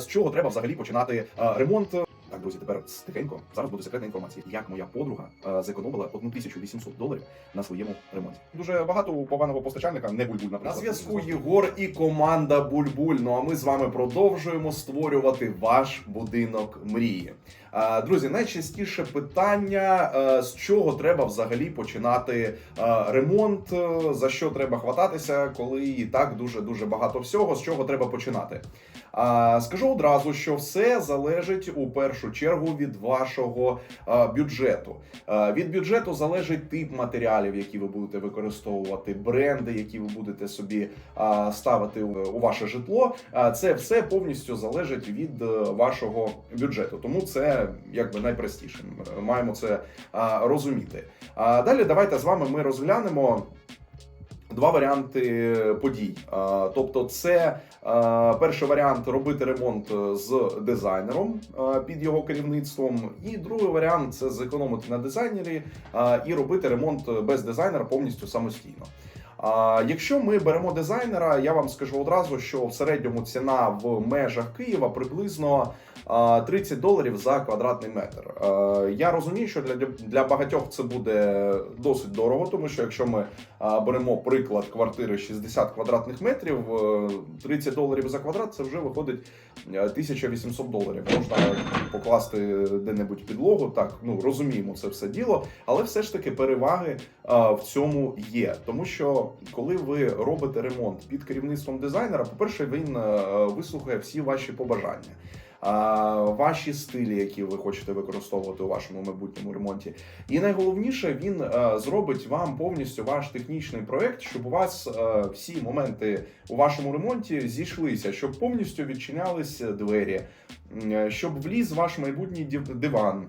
з чого треба взагалі починати е, ремонт. Так, друзі, тепер тихенько. Зараз буде секретна інформація. Як моя подруга е, зекономила 1800 доларів на своєму ремонті. Дуже багато поганого постачальника, не бульбуль, наприклад. На зв'язку Єгор і команда Бульбуль. Ну а ми з вами продовжуємо створювати ваш будинок мрії. А, Друзі, найчастіше питання: е, з чого треба взагалі починати е, ремонт, е, за що треба хвататися, коли і так дуже дуже багато всього, з чого треба починати. Скажу одразу, що все залежить у першу чергу від вашого е, бюджету. Е, Від бюджету залежить тип матеріалів, які ви будете використовувати, бренди, які ви будете собі ставити у ваше житло. Це все повністю залежить від е, вашого бюджету. Тому це якби найпростіше. Маємо це розуміти. А далі давайте з вами ми розглянемо. Два варіанти подій. Тобто, це перший варіант робити ремонт з дизайнером під його керівництвом, і другий варіант це зекономити на дизайнері і робити ремонт без дизайнера повністю самостійно. Якщо ми беремо дизайнера, я вам скажу одразу, що в середньому ціна в межах Києва приблизно 30 доларів за квадратний метр. Я розумію, що для, для багатьох це буде досить дорого, тому що якщо ми беремо приклад квартири 60 квадратних метрів, е, 30 доларів за квадрат це вже виходить е, 1800 доларів. Можна покласти де-небудь підлогу. Так, ну розуміємо це все діло, але все ж таки переваги в цьому є. Тому що коли ви робите ремонт під керівництвом дизайнера, по-перше, він е, вислухає всі ваші побажання. Ваші стилі, які ви хочете використовувати у вашому майбутньому ремонті, і найголовніше, він е, зробить вам повністю ваш технічний проект, щоб у вас е, всі моменти у вашому ремонті зійшлися, щоб повністю відчинялись двері, е, щоб вліз ваш майбутній див- диван.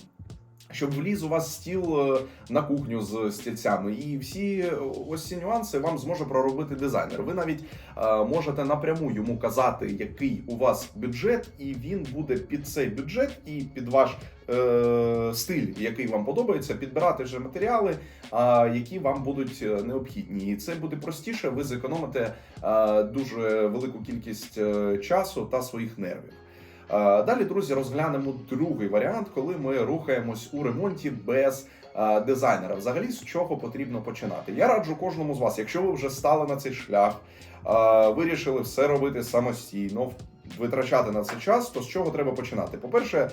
Щоб вліз у вас стіл е, на кухню з стільцями, і всі е, ось ці нюанси вам зможе проробити дизайнер. Ви навіть е, можете напряму йому казати, який у вас бюджет, і він буде під цей бюджет і під ваш стиль, який вам подобається, підбирати вже матеріали, які вам будуть необхідні. І це буде простіше. Ви зекономите дуже велику кількість часу та своїх нервів. Е, Далі, друзі, розглянемо другий варіант, коли ми рухаємось у ремонті без е, дизайнера. Взагалі, з чого потрібно починати? Я раджу кожному з вас, якщо ви вже стали на цей шлях, е, вирішили все робити самостійно, витрачати на це час, то з чого треба починати? По-перше,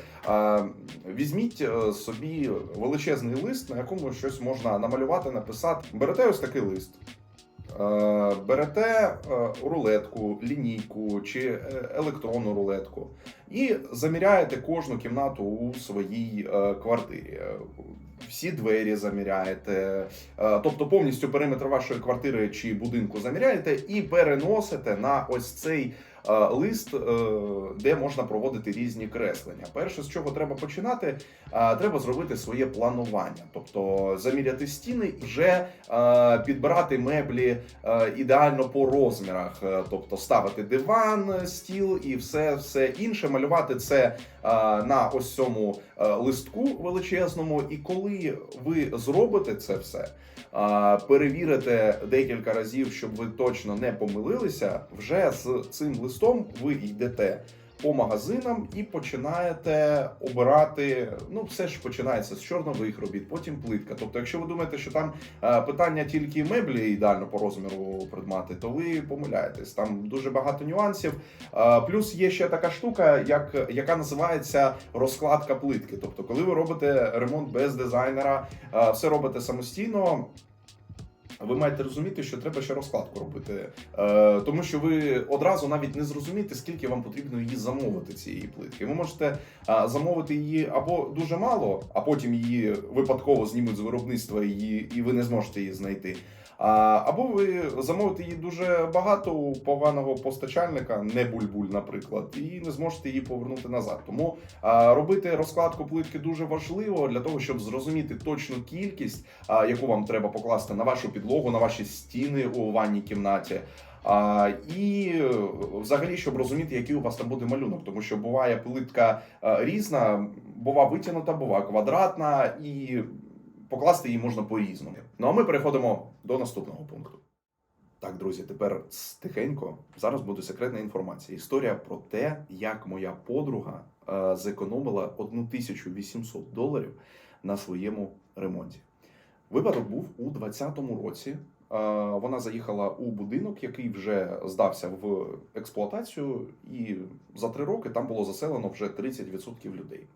візьміть собі величезний лист, на якому щось можна намалювати, написати. Берете ось такий лист. Е, Берете е, рулетку, лінійку чи е, електронну рулетку і заміряєте кожну кімнату у своїй квартирі. Всі двері заміряєте, тобто повністю периметр вашої квартири чи будинку заміряєте і переносите на ось цей лист, е, де можна проводити різні креслення. Перше, з чого треба починати, е, треба зробити своє планування, тобто заміряти стіни, вже е, підбирати меблі е, ідеально по розмірах, Е, тобто ставити диван, стіл і все, все інше, малювати це е, на ось цьому е, листку величезному. І коли ви зробите це все, е, перевірите декілька разів, щоб ви точно не помилилися, вже з цим листом ви йдете. По магазинам і починаєте обирати. Ну, все ж починається з чорнових робіт, потім плитка. Тобто, якщо ви думаєте, що там е, питання тільки меблі ідеально по розміру придмати, то ви помиляєтесь. Там дуже багато нюансів. Е, Плюс є ще така штука, як, яка називається розкладка плитки. Тобто, коли ви робите ремонт без дизайнера, е, все робите самостійно. Ви маєте розуміти, що треба ще розкладку робити, е, тому що ви одразу навіть не зрозумієте, скільки вам потрібно її замовити цієї плитки. Ви можете е, замовити її або дуже мало, а потім її випадково знімуть з виробництва її, і ви не зможете її знайти. Або ви замовите її дуже багато у поганого постачальника, не бульбуль, наприклад, і не зможете її повернути назад. Тому робити розкладку плитки дуже важливо для того, щоб зрозуміти точну кількість, яку вам треба покласти на вашу підлогу, на ваші стіни у ванній кімнаті. А, і е, взагалі, щоб розуміти, який у вас там буде малюнок, тому що буває плитка е, різна, бува витягнута, бува квадратна, і покласти її можна по-різному. Ну а ми переходимо до наступного пункту. Так, друзі, тепер тихенько. Зараз буде секретна інформація. Історія про те, як моя подруга е, зекономила 1800 доларів на своєму ремонті. Випадок був у 2020 році. Е, Вона заїхала у будинок, який вже здався в експлуатацію, і за три роки там було заселено вже 30% людей.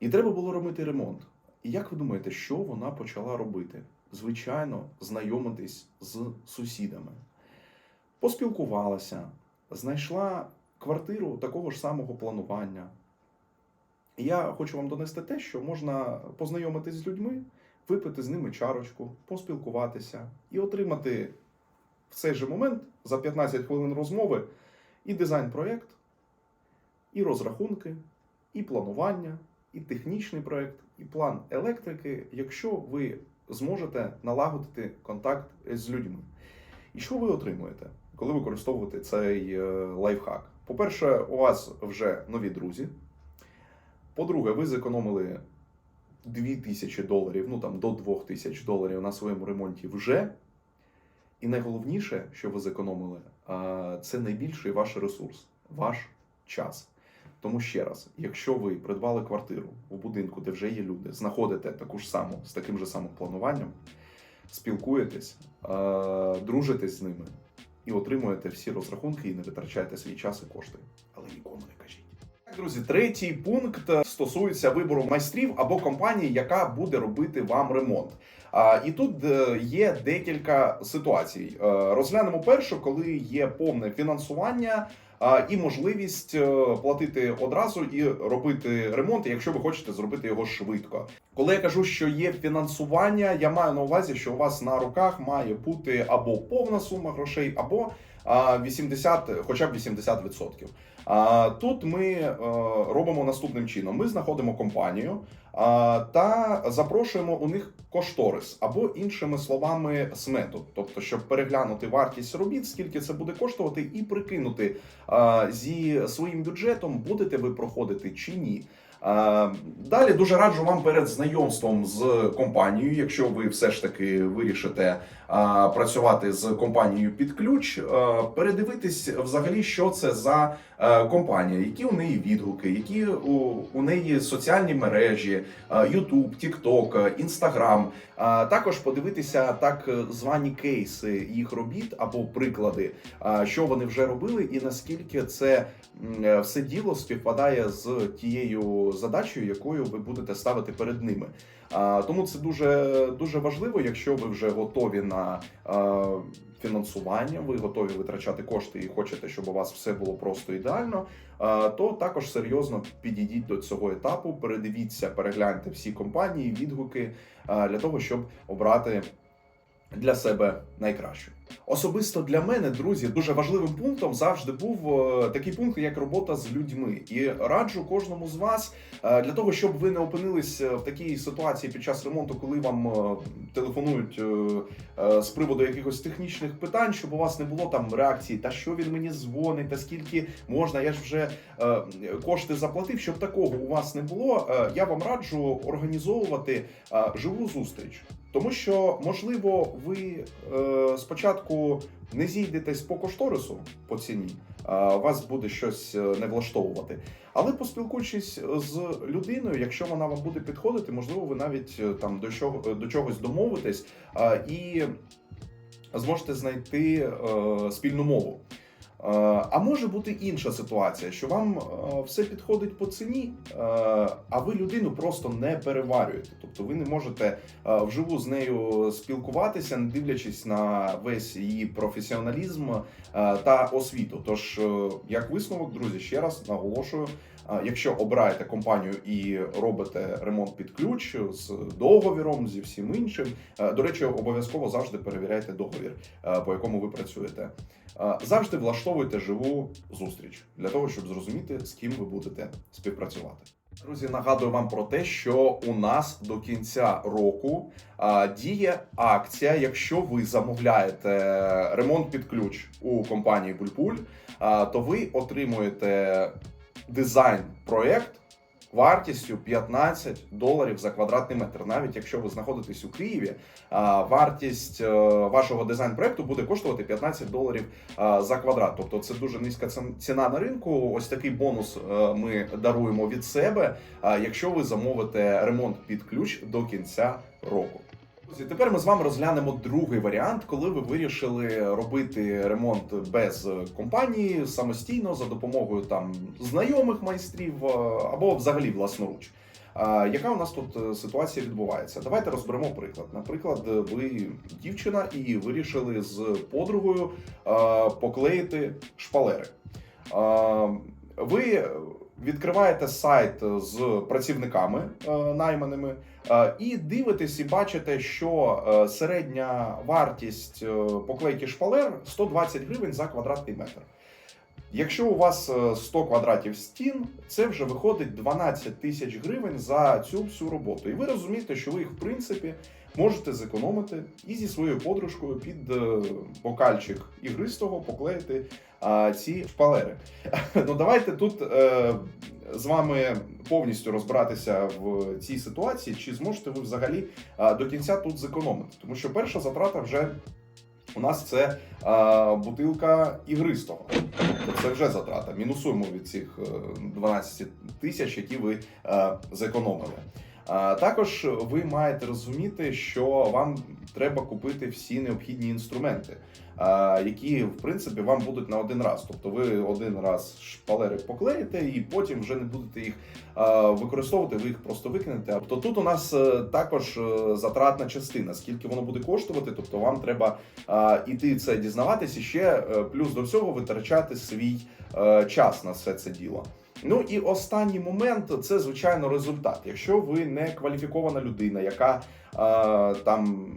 І треба було робити ремонт. І як ви думаєте, що вона почала робити? Звичайно, знайомитись з сусідами. Поспілкувалася, знайшла квартиру такого ж самого планування. І я хочу вам донести те, що можна познайомитись з людьми, випити з ними чарочку, поспілкуватися і отримати в цей же момент за 15 хвилин розмови і дизайн-проєкт, і розрахунки, і планування, і технічний проєкт, і план електрики, якщо ви зможете налагодити контакт з людьми. І що ви отримуєте, коли використовуєте цей е, лайфхак? По-перше, у вас вже нові друзі. По-друге, ви зекономили 2000 доларів, ну там до 2000 доларів на своєму ремонті вже. І найголовніше, що ви зекономили, це найбільший ваш ресурс, ваш час. Тому ще раз, якщо ви придбали квартиру у будинку, де вже є люди, знаходите таку ж саму з таким же самим плануванням, спілкуєтесь, е, дружитесь з ними і отримуєте всі розрахунки і не витрачаєте свій час і кошти. Але нікому не кажіть. Так, друзі, третій пункт стосується вибору майстрів або компанії, яка буде робити вам ремонт. І тут е, є декілька ситуацій. Е, Розглянемо першу, коли є повне фінансування і можливість е, платити одразу і робити ремонт, якщо ви хочете зробити його швидко. Коли я кажу, що є фінансування, я маю на увазі, що у вас на руках має бути або повна сума грошей, або 80, хоча б 80%. А, Тут ми е, робимо наступним чином: ми знаходимо компанію та запрошуємо у них кошторис, або іншими словами, смету, тобто, щоб переглянути вартість робіт, скільки це буде коштувати, і прикинути зі своїм бюджетом, будете ви проходити чи ні. Далі дуже раджу вам перед знайомством з компанією, якщо ви все ж таки вирішите працювати з компанією під ключ, передивитись взагалі, що це за е, компанія, які у неї відгуки, які у, неї соціальні мережі, YouTube, TikTok, Instagram. Також подивитися так звані кейси їх робіт або приклади, що вони вже робили, і наскільки це все діло співпадає з тією задачею, якою ви будете ставити перед ними. А, Тому це дуже дуже важливо, якщо ви вже готові на фінансування, ви готові витрачати кошти і хочете, щоб у вас все було просто ідеально. То також серйозно підійдіть до цього етапу, передивіться, перегляньте всі компанії, відгуки для того, щоб обрати для себе найкраще. Особисто для мене, друзі, дуже важливим пунктом завжди був е, такий пункт, як робота з людьми. І раджу кожному з вас е, для того, щоб ви не опинились е, в такій ситуації під час ремонту, коли вам телефонують з приводу якихось технічних питань, щоб у вас не було там реакції, та що він мені дзвонить, та скільки можна, я ж вже кошти заплатив. Щоб такого у вас не було, я вам раджу організовувати живу зустріч. Тому що, можливо, ви е, спочатку не зійдетесь по кошторису по ціні, а вас буде щось е, не влаштовувати. Але поспілкуючись з людиною, якщо вона вам буде підходити, можливо, ви навіть е, там до чого до чогось домовитесь а, і зможете знайти е, спільну мову. Е, А може бути інша ситуація, що вам е, все підходить по ціні, е, а ви людину просто не переварюєте. Тобто ви не можете вживу з нею спілкуватися, не дивлячись на весь її професіоналізм та освіту. Тож, як висновок, друзі, ще раз наголошую. Якщо обираєте компанію і робите ремонт під ключ з договіром, зі всім іншим, е, до речі, обов'язково завжди перевіряйте договір, е, по якому ви працюєте. Е, Завжди влаштовуйте живу зустріч для того, щоб зрозуміти, з ким ви будете співпрацювати. Друзі, нагадую вам про те, що у нас до кінця року а, діє акція. Якщо ви замовляєте ремонт під ключ у компанії Бульпуль, то ви отримуєте дизайн-проект вартістю 15 доларів за квадратний метр. Навіть якщо ви знаходитесь у Києві, вартість е, вашого дизайн-проекту буде коштувати 15 доларів за квадрат. Тобто це дуже низька ціна на ринку. Ось такий бонус е, ми даруємо від себе, якщо ви замовите ремонт під ключ до кінця року. Друзі, Тепер ми з вами розглянемо другий варіант, коли ви вирішили робити ремонт без компанії самостійно за допомогою там знайомих майстрів е, або взагалі власноруч. Яка у нас тут е, ситуація відбувається? Давайте розберемо приклад. Наприклад, ви дівчина і вирішили з подругою е, поклеїти шпалери. Ви відкриваєте сайт з працівниками е, найманими е, і дивитесь і бачите, що е, середня вартість поклейки шпалер 120 гривень за квадратний метр. Якщо у вас е, 100 квадратів стін, це вже виходить 12 тисяч гривень за цю всю роботу. І ви розумієте, що ви їх в принципі можете зекономити і зі своєю подружкою під е, бокальчик ігристого поклеїти а, ці шпалери. Ну давайте тут е, з вами повністю розбиратися в цій ситуації, чи зможете ви взагалі до кінця тут зекономити. Тому що перша затрата вже у нас це а, бутилка ігристого. Це вже затрата. Мінусуємо від цих е, 12 тисяч, які ви е, зекономили. Також ви маєте розуміти, що вам треба купити всі необхідні інструменти, які в принципі вам будуть на один раз. Тобто ви один раз шпалери поклеїте і потім вже не будете їх використовувати, ви їх просто викинете. Тобто тут у нас е, також е, затратна частина, скільки воно буде коштувати. Тобто вам треба іти це дізнаватись і ще е, плюс до всього витрачати свій час на все це діло. Ну і останній момент це звичайно результат. Якщо ви не кваліфікована людина, яка е, там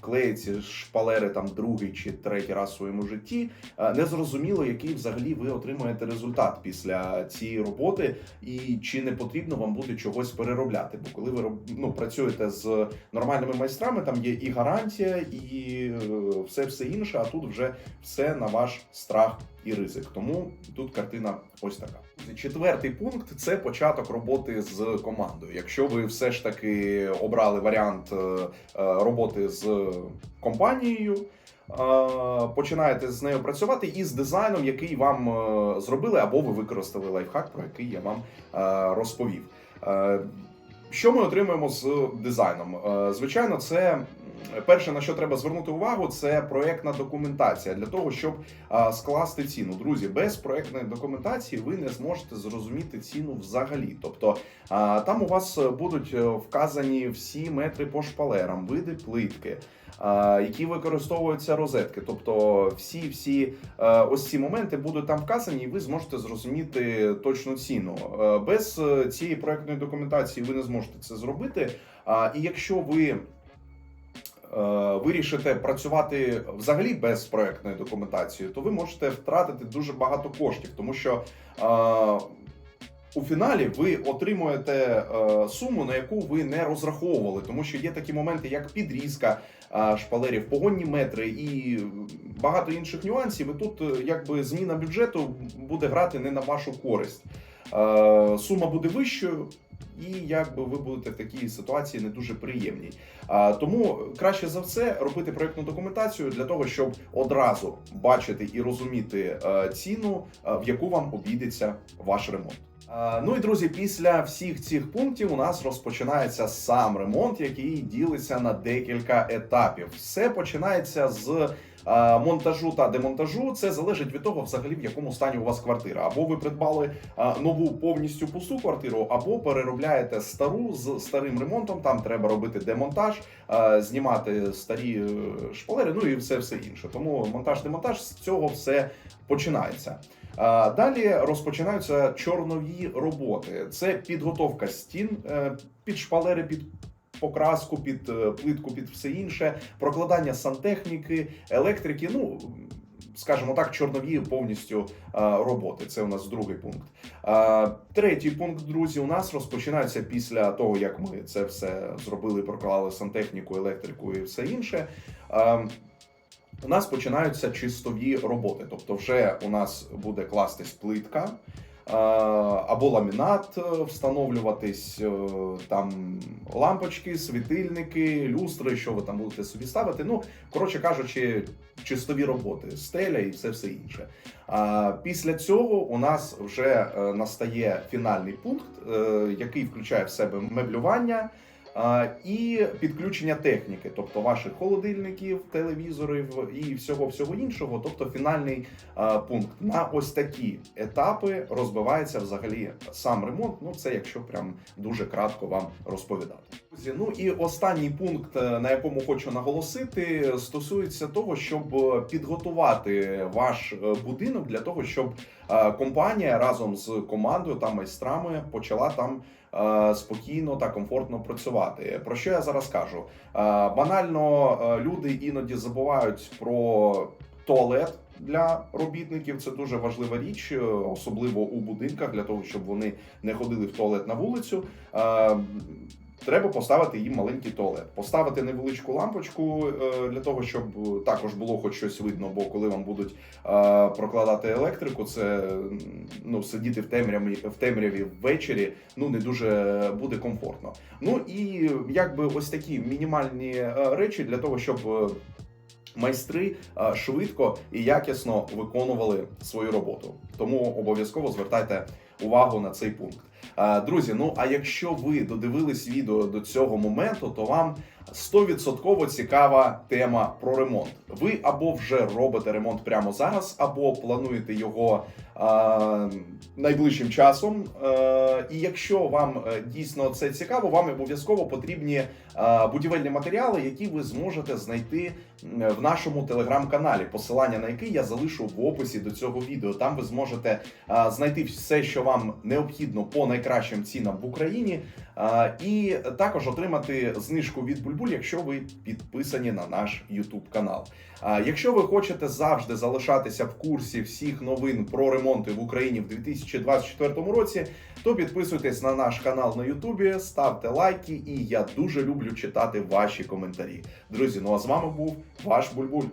клеїть ці шпалери там другий чи третій раз в своєму житті, е, не зрозуміло, який взагалі ви отримаєте результат після цієї роботи, і чи не потрібно вам буде чогось переробляти. Бо коли ви ну, працюєте з нормальними майстрами, там є і гарантія, і е, все все інше. А тут вже все на ваш страх і ризик. Тому тут картина ось така. Четвертий пункт це початок роботи з командою. Якщо ви все ж таки обрали варіант е, е, роботи з компанією. е, Починаєте з нею працювати і з дизайном, який вам зробили, або ви використали лайфхак, про який я вам розповів. Що ми отримуємо з дизайном? Е, Звичайно, це перше на що треба звернути увагу, це проектна документація для того, щоб скласти ціну. Друзі, без проектної документації ви не зможете зрозуміти ціну взагалі. Тобто там у вас будуть е, вказані всі метри по шпалерам, види плитки. Які використовуються розетки, тобто всі всі е, ось ці моменти будуть там вказані, і ви зможете зрозуміти точну ціну. Без цієї проектної документації ви не зможете це зробити. І якщо ви е, вирішите працювати взагалі без проектної документації, то ви можете втратити дуже багато коштів, тому що у фіналі ви отримуєте е, суму, на яку ви не розраховували, тому що є такі моменти, як підрізка шпалерів, погонні метри і багато інших нюансів. І тут е, якби зміна бюджету буде грати не на вашу користь. Сума буде вищою, і якби ви будете в такій ситуації не дуже приємній. А, тому краще за все робити проєктну документацію для того, щоб одразу бачити і розуміти е, ціну, е, в яку вам обійдеться ваш ремонт. Е, Ну і друзі, після всіх цих пунктів у нас розпочинається сам ремонт, який ділиться на декілька етапів. Все починається з монтажу та демонтажу. Це залежить від того, взагалі в якому стані у вас квартира. Або ви придбали нову повністю пусту квартиру, або переробляєте стару з старим ремонтом. Там треба робити демонтаж, знімати старі е, шпалери, ну і все все інше. Тому монтаж-демонтаж з цього все починається. Далі розпочинаються чорнові роботи. Це підготовка стін е, під шпалери, під покраску, під е, плитку, під все інше, прокладання сантехніки, електрики. Ну скажімо так, чорнові повністю е, роботи. Це у нас другий пункт. Е, Третій пункт, друзі, у нас розпочинається після того, як ми це все зробили, проклали сантехніку, електрику і все інше. У нас починаються чистові роботи. Тобто, вже у нас буде кластись плитка, або ламінат е, встановлюватись, е, там лампочки, світильники, люстри, що ви там будете собі ставити. Ну, коротше кажучи, чистові роботи, стеля і все все інше. Після цього у нас вже е, настає фінальний пункт, який включає в себе меблювання. І підключення техніки, тобто ваших холодильників, телевізорів і всього всього іншого. Тобто фінальний пункт на ось такі етапи розбивається взагалі сам ремонт. Ну це якщо прям дуже кратко вам розповідати. Ну і останній пункт, е, на якому хочу наголосити, стосується того, щоб підготувати ваш е, будинок для того, щоб е, компанія разом з командою та майстрами почала там спокійно та комфортно працювати. Про що я зараз кажу? Е, Банально е, люди іноді забувають про туалет. Для робітників це дуже важлива річ, е, особливо у будинках, для того, щоб вони не ходили в туалет на вулицю. Треба поставити їм маленький туалет, поставити невеличку лампочку е, для того, щоб також було хоч щось видно. Бо коли вам будуть е, прокладати електрику, це ну сидіти в темряві в темряві ввечері. Ну не дуже буде комфортно. Ну і якби ось такі мінімальні е, речі для того, щоб. Майстри швидко і якісно виконували свою роботу, тому обов'язково звертайте увагу на цей пункт. Друзі, ну а якщо ви додивились відео до цього моменту, то вам 100% цікава тема про ремонт. Ви або вже робите ремонт прямо зараз, або плануєте його найближчим часом. Е, і якщо вам е, дійсно це цікаво, вам обов'язково потрібні е, будівельні матеріали, які ви зможете знайти в нашому телеграм-каналі, посилання на який я залишу в описі до цього відео. Там ви зможете знайти все, що вам необхідно по найкращим цінам в Україні, і також отримати знижку від Бульбуль, якщо ви підписані на наш YouTube канал. Якщо ви хочете завжди залишатися в курсі всіх новин про ремонти в Україні в 2024 році, то підписуйтесь на наш канал на Ютубі, ставте лайки, і я дуже люблю читати ваші коментарі. Друзі, ну а з вами був ваш Бульбуль.